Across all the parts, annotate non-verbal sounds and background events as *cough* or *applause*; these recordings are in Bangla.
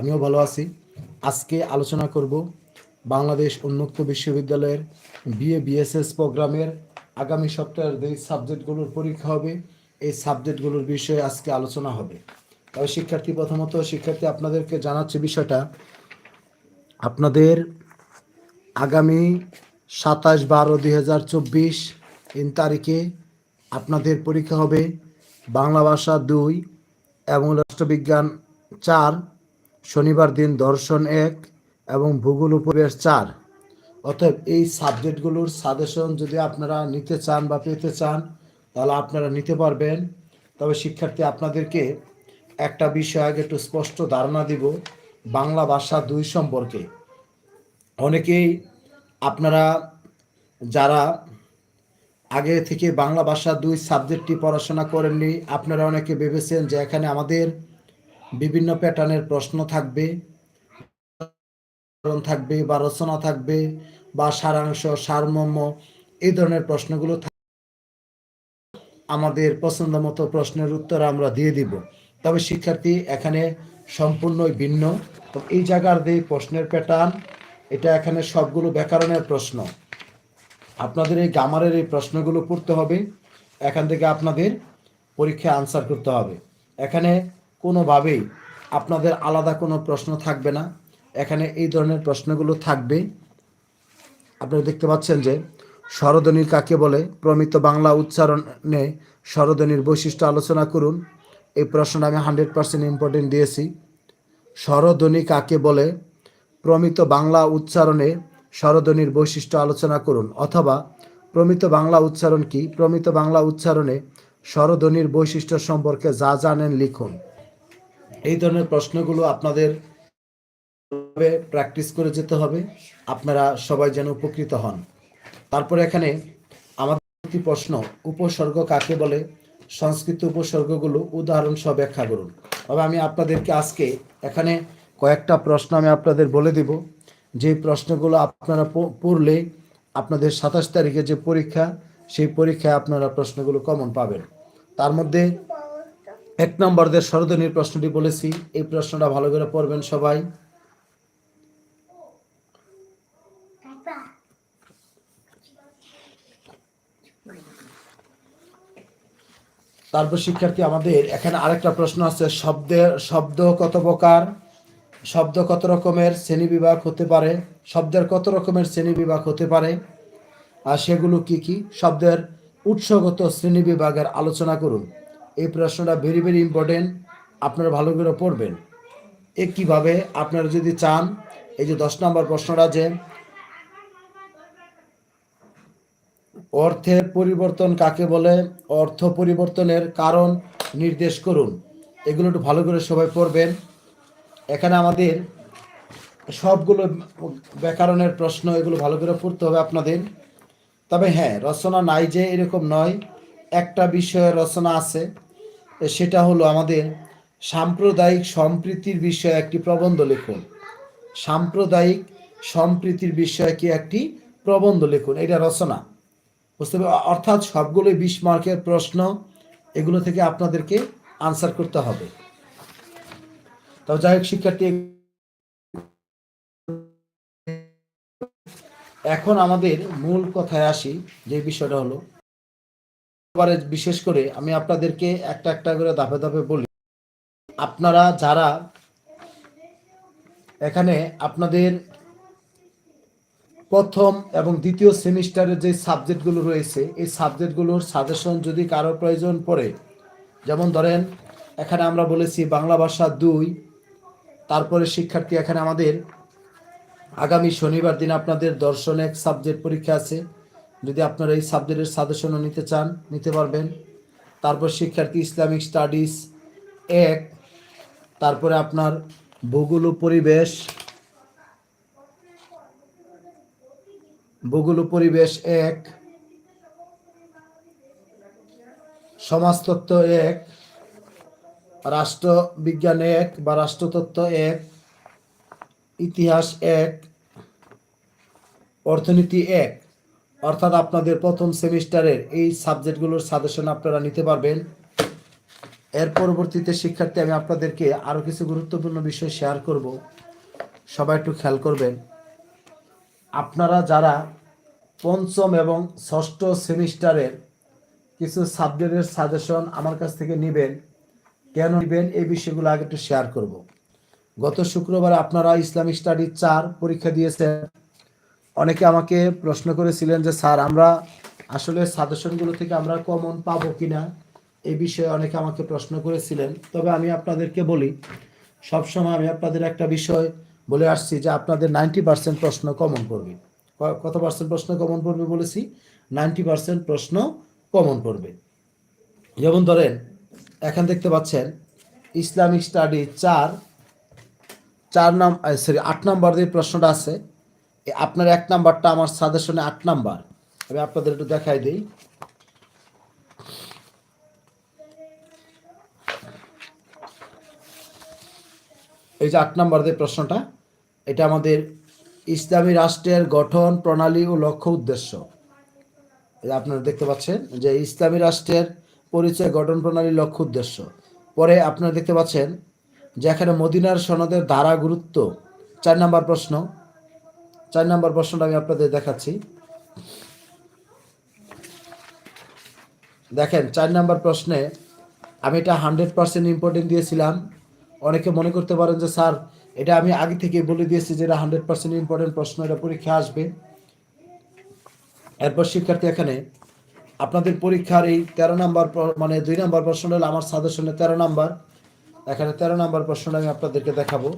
আমিও ভালো আছি। আজকে আলোচনা করব বাংলাদেশ উন্মুক্ত বিশ্ববিদ্যালয়ের বিএ, বিএসএস প্রোগ্রামের। আগামী সপ্তাহের যে সাবজেক্টগুলোর পরীক্ষা হবে, এই সাবজেক্টগুলোর বিষয়ে আজকে আলোচনা হবে। তবে শিক্ষার্থী প্রথমত, শিক্ষার্থী আপনাদেরকে জানাচ্ছে বিষয়টা। আপনাদের আগামী সাতাশ বারো দুই হাজার চব্বিশ তিন তারিখে আপনাদের পরীক্ষা হবে বাংলা ভাষা দুই এবং রাষ্ট্রবিজ্ঞান চার। শনিবার দিন দর্শন এক এবং ভূগোল উপবেশ চার। অতএব এই সাবজেক্টগুলোর সাজেশন যদি আপনারা নিতে চান বা পেতে চান, তাহলে আপনারা নিতে পারবেন। তবে শিক্ষার্থী, আপনাদেরকে একটা বিষয় আগে একটু স্পষ্ট ধারণা দিব, বাংলা ভাষা দুই সম্পর্কে। অনেকেই আপনারা যারা আগে থেকে বাংলা ভাষা দুই সাবজেক্টটি পড়াশোনা করেননি, আপনারা অনেকে ভেবেছেন যে এখানে আমাদের বিভিন্ন প্যাটার্নের প্রশ্ন থাকবে থাকবে বা রচনা থাকবে বা সারাংশ, সারমর্ম, এই ধরনের প্রশ্নগুলো আমাদের পছন্দ মতো প্রশ্নের উত্তর আমরা দিয়ে দিব। তবে শিক্ষার্থী, এখানে সম্পূর্ণই ভিন্ন। তো এই জায়গার যে প্রশ্নের প্যাটার্ন, এটা এখানে সবগুলো ব্যাকরণের প্রশ্ন। আপনাদের এই গামারের এই প্রশ্নগুলো পড়তে হবে। এখান থেকে আপনাদের পরীক্ষায় আনসার করতে হবে। এখানে কোনোভাবেই আপনাদের আলাদা কোনো প্রশ্ন থাকবে না। এখানে এই ধরনের প্রশ্নগুলো থাকবে। আপনারা দেখতে পাচ্ছেন যে স্বরধ্বনির কাকে বলে? প্রমিত বাংলা উচ্চারণে স্বরধ্বনির বৈশিষ্ট্য আলোচনা করুন। এই প্রশ্নটা আমি হান্ড্রেড পার্সেন্ট ইম্পর্টেন্ট দিয়েছি। স্বরধ্বনি কাকে বলে? প্রমিত বাংলা উচ্চারণে স্বরধ্বনির বৈশিষ্ট্য আলোচনা করুন। অথবা প্রমিত বাংলা উচ্চারণ কি? প্রমিত বাংলা উচ্চারণে স্বরধ্বনির বৈশিষ্ট্য সম্পর্কে যা জানেন লিখুন। এই ধরনের প্রশ্নগুলো আপনাদের প্র্যাকটিস করে যেতে হবে। আপনারা সবাই যেন উপকৃত হন। তারপরে এখানে আমাদের প্রশ্ন, উপসর্গ কাকে বলে? সংস্কৃত উপসর্গগুলো উদাহরণ সহ ব্যাখ্যা করুন। তবে আমি আপনাদেরকে আজকে এখানে কয়েকটা প্রশ্ন আমি আপনাদের বলে দিব। যে প্রশ্নগুলো আপনারা পড়লে আপনাদের সাতাশ তারিখে যে পরীক্ষা, সেই পরীক্ষায় আপনারা প্রশ্নগুলো কমন পাবেন। তার মধ্যে এক নম্বরদের স্বরধ্বনির প্রশ্নটি বলেছি, এই প্রশ্নটা ভালো করে পড়বেন সবাই। তারপর শিক্ষার্থী, আমাদের এখানে আরেকটা প্রশ্ন আছে, শব্দের, শব্দ কত প্রকার? শব্দ কত রকমের? শ্রেণি বিভাগ হতে পারে। শব্দের কত রকমের শ্রেণি বিভাগ হতে পারে? আর সেগুলো কি কি? শব্দের উৎসগত শ্রেণি বিভাগের আলোচনা করুন। এই প্রশ্নটা ভেরি ভেরি ইম্পর্টেন্ট আপনারা ভালো করে পড়বেন। এ কীভাবে আপনারা যদি চান, এই যে দশ নম্বর প্রশ্নটা যে, অর্থের পরিবর্তন কাকে বলে? অর্থ পরিবর্তনের কারণ নির্দেশ করুন। এগুলো একটু ভালো করে সবাই পড়বেন। এখানে আমাদের সবগুলো ব্যাকরণের প্রশ্ন, এগুলো ভালো করে পড়তে হবে আপনাদের। তবে হ্যাঁ রচনা নাই যে এরকম নয়। একটা বিষয়ে রচনা আছে সেটা হলো আমাদের সাম্প্রদায়িক সম্প্রীতির বিষয়ে একটি প্রবন্ধ লিখুন। সাম্প্রদায়িক সম্প্রীতির বিষয়ে কি একটি প্রবন্ধ লিখুন? এটা রচনা। বুঝতে পারবে অর্থাৎ সবগুলোই বিশ মার্কের প্রশ্ন, এগুলো থেকে আপনাদেরকে আনসার করতে হবে। তবে যাই হোক, শিক্ষার্থী, এখন আমাদের মূল কথায় আসি, যে বিষয়টা হলো বিশেষ করে আমি আপনাদেরকে একটা একটা করে ধাপে ধাপে বলি। আপনারা যারা এখানে আপনাদের প্রথম এবং দ্বিতীয় সেমিস্টারের যে সাবজেক্টগুলো রয়েছে, এই সাবজেক্টগুলোর সাজেশন যদি কারও প্রয়োজন পড়ে, যেমন ধরেন এখানে আমরা বলেছি বাংলা ভাষা দুই, তারপরে শিক্ষার্থী এখানে আমাদের আগামী শনিবার দিন আপনাদের দর্শন এক সাবজেক্ট পরীক্ষা আছে। যদি আপনারা এই সাবজেক্টের সাজেশনও নিতে চান, নিতে পারবেন। তারপর শিক্ষার্থী ইসলামিক স্টাডিজ এক, তারপরে আপনার ভূগোল পরিবেশ ভূগোল পরিবেশ এক সমাজতত্ত্ব এক রাষ্ট্রবিজ্ঞান এক বা রাষ্ট্রতত্ত্ব এক, ইতিহাস এক, অর্থনীতি এক। অর্থাৎ আপনাদের প্রথম সেমিস্টারের এই সাবজেক্টগুলোর সাজেশন আপনারা নিতে পারবেন। এর পরবর্তীতে শিক্ষার্থী, আমি আপনাদেরকে আরও কিছু গুরুত্বপূর্ণ বিষয় শেয়ার করব। সবাই একটু খেয়াল করবেন। আপনারা যারা পঞ্চম এবং ষষ্ঠ সেমিস্টারের কিছু সাবজেক্টের সাজেশন আমার কাছ থেকে নেবেন, কেন নেবেন, এই বিষয়গুলো আগে একটু শেয়ার করব। গত শুক্রবার আপনারা ইসলামিক স্টাডি চার পরীক্ষা দিয়েছেন। অনেকে আমাকে প্রশ্ন করেছিলেন যে, স্যার, আমরা আসলে সাজেশনগুলো থেকে আমরা কমন পাবো কিনা? এই বিষয়ে অনেকে আমাকে প্রশ্ন করেছিলেন। তবে আমি আপনাদেরকে বলি, সবসময় আমি আপনাদের একটা বিষয় বলে আসছি যে, আপনাদের নাইনটি পার্সেন্ট প্রশ্ন কমন পড়বে ক- কত পার্সেন্ট প্রশ্ন কমন পড়বে বলেছি? নাইনটি পার্সেন্ট প্রশ্ন কমন পড়বে যেমন ধরেন, এখানে দেখতে পাচ্ছেন, ইসলামিক স্টাডি চার চার নাম সরি আট নাম্বার যে প্রশ্নটা আছে আপনার এক নাম্বারটা, আমার সাজেশনে আট নাম্বার। আমি আপনাদের একটু দেখাই দিই। এই যে আট নাম্বার যে প্রশ্নটা, এটা আমাদের ইসলামী রাষ্ট্রের গঠন, প্রণালী ও লক্ষ্য উদ্দেশ্য। আপনারা দেখতে পাচ্ছেন যে ইসলামী রাষ্ট্রের পরিচয়, গঠন, প্রণালী, লক্ষ্য উদ্দেশ্য। পরে আপনারা দেখতে পাচ্ছেন যে এখানে মদিনার সনদের ধারা গুরুত্ব, চার নাম্বার প্রশ্ন। চার নাম্বার প্রশ্নটা আমি আপনাদের দেখাচ্ছি। দেখেন, চার নাম্বার প্রশ্নে আমি এটা হান্ড্রেড পার্সেন্ট ইম্পর্টেন্ট দিয়েছিলাম। অনেকে মনে করতে পারেন যে, স্যার, এটা আমি আগে থেকে বলে দিয়েছি যে এটা হান্ড্রেড পার্সেন্ট ইম্পর্টেন্ট প্রশ্ন, এটা পরীক্ষা আসবে। এরপর শিক্ষার্থী এখানে, আপনাদের পরীক্ষার এই তেরো নাম্বার মানে দুই নাম্বার প্রশ্নটা হলো আমার সাজেশনে তেরো নাম্বার। এখানে তেরো নাম্বার প্রশ্নটা আমি আপনাদেরকে দেখাবো।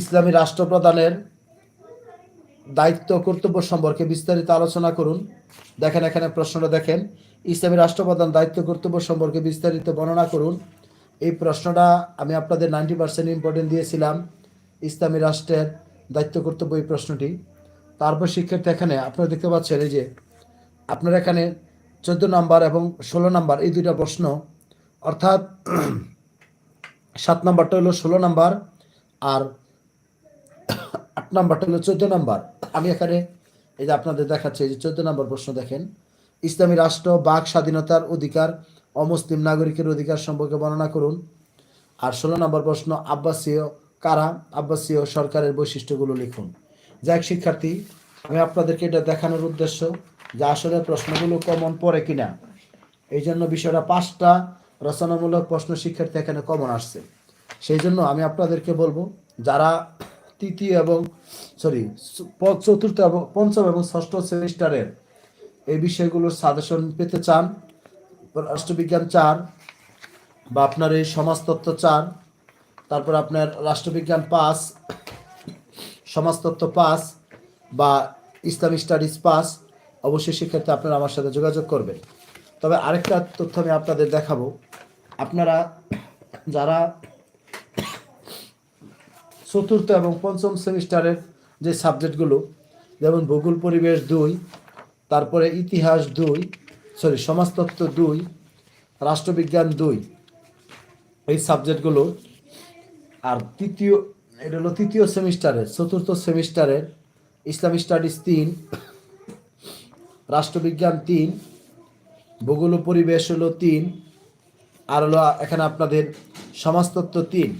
ইসলামী রাষ্ট্রপ্রধানের দায়িত্ব কর্তব্য সম্পর্কে বিস্তারিত আলোচনা করুন। দেখেন, এখানে প্রশ্নটা দেখেন। ইসলামী রাষ্ট্রপ্রধান দায়িত্ব কর্তব্য সম্পর্কে বিস্তারিত বর্ণনা করুন। এই প্রশ্নটা আমি আপনাদের নাইনটি পার্সেন্ট ইম্পর্টেন্ট দিয়েছিলাম, ইসলামী রাষ্ট্রের দায়িত্ব কর্তব্য এই প্রশ্নটি। তারপর শিক্ষার্থী এখানে, আপনারা দেখতে পাচ্ছেন এই যে, আপনারা এখানে চোদ্দ নাম্বার এবং ষোলো নাম্বার, এই দুইটা প্রশ্ন, অর্থাৎ *clears throat* সাত নাম্বারটা হলো ষোলো নাম্বার আর আট নাম্বারটা হলো চোদ্দ নাম্বার। আমি এখানে এই যে আপনাদের দেখাচ্ছি, এই যে চোদ্দ নাম্বার প্রশ্ন দেখেন। ইসলামী রাষ্ট্র, বাক স্বাধীনতার অধিকার, অমুসলিম নাগরিকের অধিকার সম্পর্কে বর্ণনা করুন। আর ষোলো নম্বর প্রশ্ন, আব্বাসীয় কারা? আব্বাসীয় সরকারের বৈশিষ্ট্যগুলো লিখুন। যাক শিক্ষার্থী, আমি আপনাদেরকে এটা দেখানোর উদ্দেশ্য যে আসলে প্রশ্নগুলো কমন পড়ে কিনা। এই জন্য বিষয়টা পাঁচটা রচনামূলক প্রশ্ন শিক্ষার্থী এখানে কমন আসছে। সেই জন্য আমি আপনাদেরকে বলব, যারা তৃতীয় এবং সরি চতুর্থ এবং পঞ্চম এবং ষষ্ঠ সেমিস্টারের এই বিষয়গুলোর সাজেশন পেতে চান। রাষ্ট্রবিজ্ঞান চার বা আপনার এই সমাজতত্ত্ব চার তারপর আপনার রাষ্ট্রবিজ্ঞান পাস, সমাজতত্ত্ব পাস, বা ইসলামিক স্টাডিজ পাস, অবশ্যই সেক্ষেত্রে আপনারা আমার সাথে যোগাযোগ করবেন। তবে আরেকটা তথ্য আমি আপনাদের দেখাবো। আপনারা যারা চতুর্থ এবং পঞ্চম সেমিস্টারের যে সাবজেক্টগুলো, যেমন ভূগোল পরিবেশ দুই, তারপরে ইতিহাস দুই, সরি, সমাজতত্ত্ব দুই, রাষ্ট্রবিজ্ঞান দুই, এই সাবজেক্টগুলো। আর তৃতীয়, এটা হলো তৃতীয় সেমিস্টারের, চতুর্থ সেমিস্টারের ইসলামিক স্টাডিজ তিন, রাষ্ট্রবিজ্ঞান তিন, ভূগোল পরিবেশ হলো তিন, আর হলো এখানে আপনাদের সমাজতত্ত্ব তিন।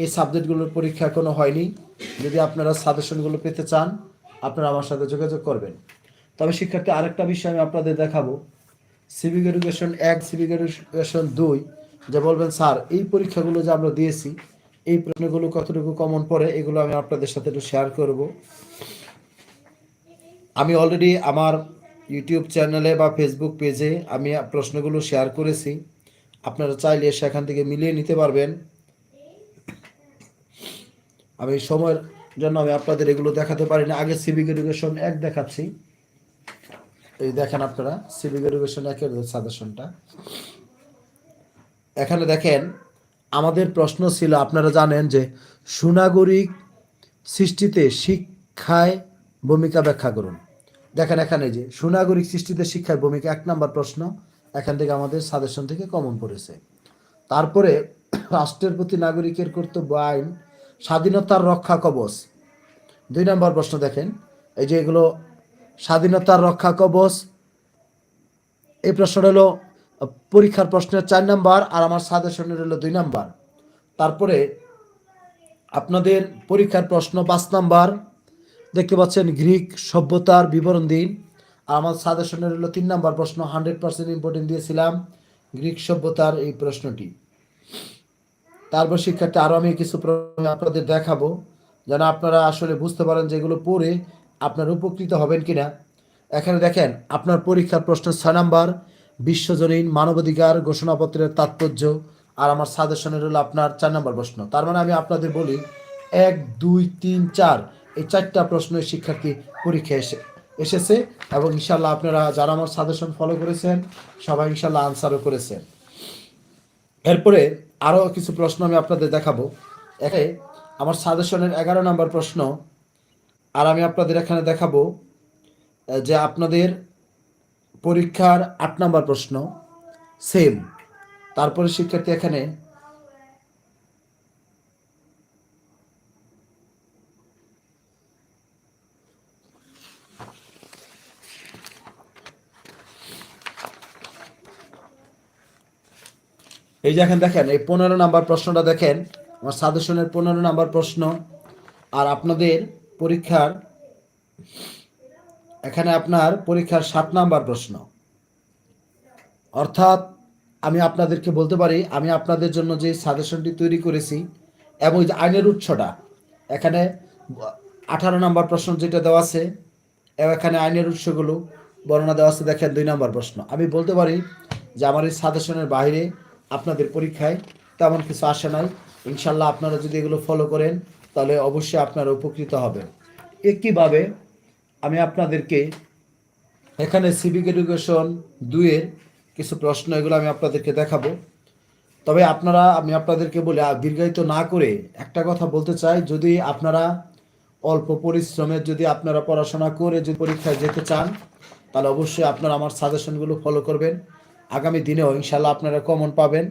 এই সাবজেক্টগুলোর পরীক্ষা এখনও হয়নি। যদি আপনারা সাজেশনগুলো পেতে চান, আপনারা আমার সাথে যোগাযোগ করবেন। তবে শিক্ষার্থী, আরেকটা বিষয় আমি আপনাদের দেখাবো। সিভিক এডুকেশন এক সিভিক এডুকেশন দুই, যে বলবেন, স্যার, এই পরীক্ষাগুলো যে আমরা দিয়েছি, এই প্রশ্নগুলো কতটুকু কমন পড়ে, এগুলো আমি আপনাদের সাথে একটু শেয়ার করব। আমি অলরেডি আমার ইউটিউব চ্যানেলে বা ফেসবুক পেজে আমি প্রশ্নগুলো শেয়ার করেছি। আপনারা চাইলে সেখান থেকে মিলিয়ে নিতে পারবেন। আমি সময়ের জন্য আমি আপনাদের এগুলো দেখাতে পারি না আগে সিভিক এডুকেশন এক দেখাচ্ছি। এই দেখেন আপনারা সিভিক এডুকেশন একের সাজেশনটা। এখানে দেখেন, আমাদের প্রশ্ন ছিল, আপনারা জানেন যে সুনাগরিক সৃষ্টিতে শিক্ষায় ভূমিকা ব্যাখ্যা করুন। দেখেন এখানে যে সুনাগরিক সৃষ্টিতে শিক্ষায় ভূমিকা, এক নম্বর প্রশ্ন এখান থেকে আমাদের সাজেশন থেকে কমন পড়েছে। তারপরে রাষ্ট্রের প্রতি নাগরিকের কর্তব্য আইন স্বাধীনতার রক্ষা কবচ। দুই নম্বর প্রশ্ন দেখেন। এই যে এগুলো স্বাধীনতার রক্ষা কবচ, এই প্রশ্নটা হলো পরীক্ষার প্রশ্নের চার নাম্বার আর আমার সাজেশনের হলো দুই নাম্বার। তারপরে আপনাদের পরীক্ষার প্রশ্ন পাঁচ নাম্বার। দেখতে পাচ্ছেন গ্রিক সভ্যতার বিবরণ দিন। আর আমার সাজেশনের হলো তিন নাম্বার প্রশ্ন, হান্ড্রেড পার্সেন্ট ইম্পর্টেন্ট দিয়েছিলাম গ্রিক সভ্যতার এই প্রশ্নটি। তারপর শিক্ষার্থী আরও আমি কিছু আপনাদের দেখাবো। যেন আপনারা আসলে বুঝতে পারেন যে এগুলো পড়ে আপনারা উপকৃত হবেন কিনা। এখানে দেখেন, আপনার পরীক্ষার প্রশ্ন ছয় নাম্বার, বিশ্বজনীন মানবাধিকার ঘোষণাপত্রের তাৎপর্য, আর আমার সাজেশনের হলো আপনার চার নাম্বার প্রশ্ন। তার মানে আমি আপনাদের বলি, এক, দুই, তিন, চার, এই চারটা প্রশ্ন শিক্ষার্থী পরীক্ষা এসে, এসেছে এবং ইনশাল্লাহ আপনারা যারা আমার সাজেশন ফলো করেছেন, সবাই ইনশাল্লাহ আনসারও করেছেন। এরপরে আরও কিছু প্রশ্ন আমি আপনাদের দেখাবো। একে, আমার সাজেশনের এগারো নম্বর প্রশ্ন, আর আমি আপনাদের এখানে দেখাবো যে আপনাদের পরীক্ষার আট নম্বর প্রশ্ন সেম তারপরে শিক্ষার্থী এখানে এই যে এখানে দেখেন, এই পনেরো নাম্বার প্রশ্নটা দেখেন, আমার সাজেশনের পনেরো নাম্বার প্রশ্ন। আর আপনাদের পরীক্ষার, এখানে আপনার পরীক্ষার সাত নাম্বার প্রশ্ন। অর্থাৎ আমি আপনাদেরকে বলতে পারি, আমি আপনাদের জন্য যে সাজেশনটি তৈরি করেছি এবং যে আইনের উৎসটা, এখানে আঠারো নাম্বার প্রশ্ন যেটা দেওয়া আছে, এবং এখানে আইনের উৎসগুলো বর্ণনা দেওয়া আছে, দেখেন দুই নাম্বার প্রশ্ন। আমি বলতে পারি যে আমার এই সাজেশনের বাইরে আপনাদের পরীক্ষায়, তেমন কিছু আসে নাই। ইনশাল্লাহ আপনারা যদি এগুলো ফলো করেন, তাহলে অবশ্যই আপনারা উপকৃত হবেন। একইভাবে আমি আপনাদেরকে এখানে সিভিক এডুকেশন দুইয়ের কিছু প্রশ্ন, এগুলো আমি আপনাদেরকে দেখাবো। তবে আপনারা, আমি আপনাদেরকে বলে দীর্ঘায়িত না করে একটা কথা বলতে চাই, যদি আপনারা অল্প পরিশ্রমে যদি আপনারা পড়াশোনা করে যদি পরীক্ষায় যেতে চান, তাহলে অবশ্যই আপনারা আমার সাজেশনগুলো ফলো করবেন। আগামী দিনেও ইনশাল্লাহ আপনারা কমন পাবেন।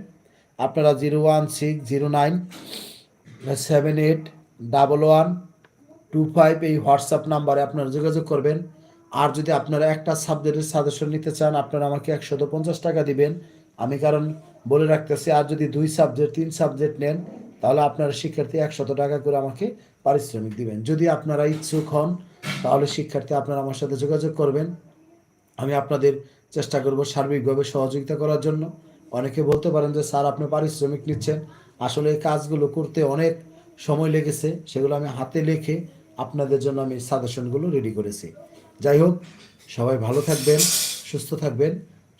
আপনারা zero one six zero nine seven eight double one two five এই হোয়াটসঅ্যাপ নাম্বারে আপনারা যোগাযোগ করবেন। আর যদি আপনারা একটা সাবজেক্টের সাজেশন নিতে চান, আপনারা আমাকে একশত পঞ্চাশ টাকা দিবেন। আমি কারণ বলে রাখতেছি, আর যদি দুই সাবজেক্ট তিন সাবজেক্ট নেন, তাহলে আপনারা শিক্ষার্থী একশত টাকা করে আমাকে পারিশ্রমিক দিবেন। যদি আপনারা ইচ্ছুক হন, তাহলে শিক্ষার্থী আপনারা আমার সাথে যোগাযোগ করবেন। আমি আপনাদের চেষ্টা করব সার্বিকভাবে সহযোগিতা করার জন্য। অনেকে বলতে পারেন যে, স্যার, আপনি পারিশ্রমিক নিচ্ছেন। আসলে এই কাজগুলো করতে অনেক সময় লেগেছে। সেগুলো আমি হাতে লিখে আপনাদের জন্য আমি সাজেশনগুলো রেডি করেছি। যাই হোক, সবাই ভালো থাকবেন, সুস্থ থাকবেন।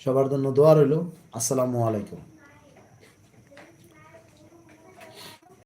সবার জন্য দোয়া রইল। আসসালামু আলাইকুম।